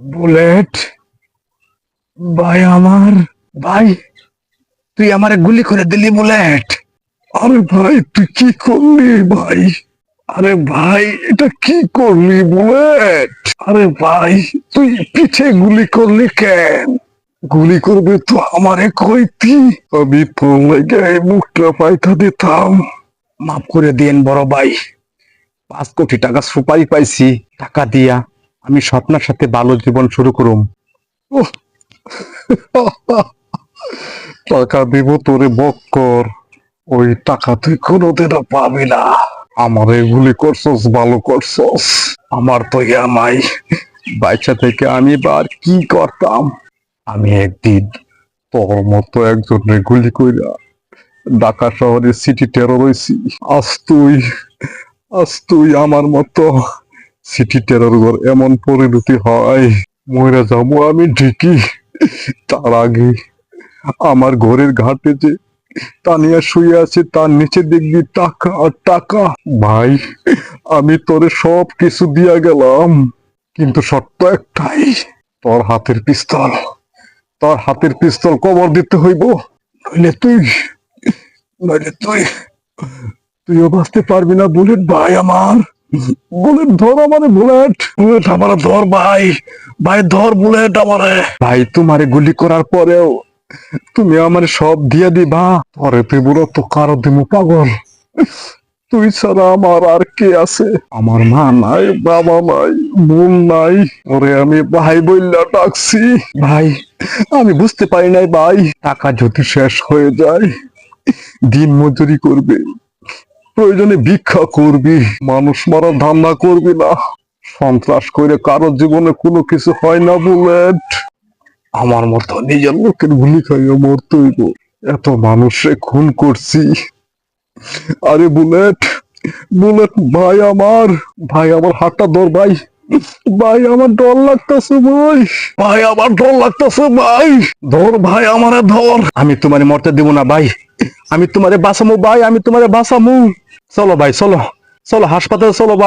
Bullet, ভাই আমার, ভাই, তুই আমারে গুলি করে দিলি বুলেট। আরে ভাই, তুই কি করলি ভাই? আরে ভাই, এটা কি করলি বুলেট? আরে ভাই, তুই পিছে গুলি করলি কেন? গুলি করবে তো আমারে কইতি। আমি তো লেগে মুখটা পাইতা দিতাম। মাফ করে দিন বড় ভাই। পাঁচ কোটি টাকা সুপারি পাইছি, টাকা দিয়া আমি স্বপ্নার সাথে ভালো জীবন শুরু করুম। টাকা দিব তোরে বক্কর ওই টাকা তুই কোনোদিনও পাবি না। আমার এগুলি করছস ভালো করছস, আমার তো ইয়ামাই বাচ্চা থেকে আমি বার কি করতাম? আমি একদিন তোর মতো একজনের গুলি কইরা ঢাকা শহরে সিটি টেরর হইছি। আজ তুই আজ তুই আমার মতো সিটি টেরর ঘর এমন পরিণতি হয়। মরে যাব আমি ঠিকই। তার আগে আমার ঘরের ঘাটে যে তানিয়া শুয়ে আছে, তার নিচে দেখবি টাকা আর টাকা ভাই, আমি তোরে সব কিছু দিয়া গেলাম, কিন্তু শর্ত একটাই, তোর হাতের পিস্তল। তোর হাতের পিস্তল কবর দিতে হইব, নইলে তুই নইলে তুই তুইও বাঁচতে পারবি না, বুলেট ভাই আমার। বুলেট ধর আমারে, বুলেট। বুলেট আমার ধর ভাই। ভাই ধর বুলেট আমারে। ভাই, তোমারে গুলি করার পরেও তুমি আমার সব দিয়ে দিবা। পরে তুই বলো তো কারও দিমু পাগল। তুই ছাড়া আমার আর কে আছে? আমার মা নাই, বাবা নাই, বোন নাই। ওরে আমি ভাই বললা ডাকছি। ভাই, আমি বুঝতে পারি নাই ভাই, টাকা যদি শেষ হয়ে যায়, দিন মজুরি করবে। প্রয়োজনে ভিক্ষা করবি, মানুষ মারা ধান্দা করবি না। সন্ত্রাস করে কারোর জীবনে কোনো কিছু হয় না বুলেট আমার মতো নিজের লোকের গুলি খাইয়া মরতে হইব। এত মানুষে খুন করছি। আরে বুলেট বুলেট, ভাই আমার ভাই আমার হাতটা ধর ভাই। ভাই আমার ডর লাগতেছে ভাই। ভাই আমার ডর লাগতেছে ভাই। ধর ভাই আমারে ধর। আমি তোমারে মরতে দিব না ভাই। আমি তোমারে বাঁচামু ভাই, আমি তোমারে বাঁচামু। চলো ভাই চলো। চলো হাসপাতালে চলো ভাই।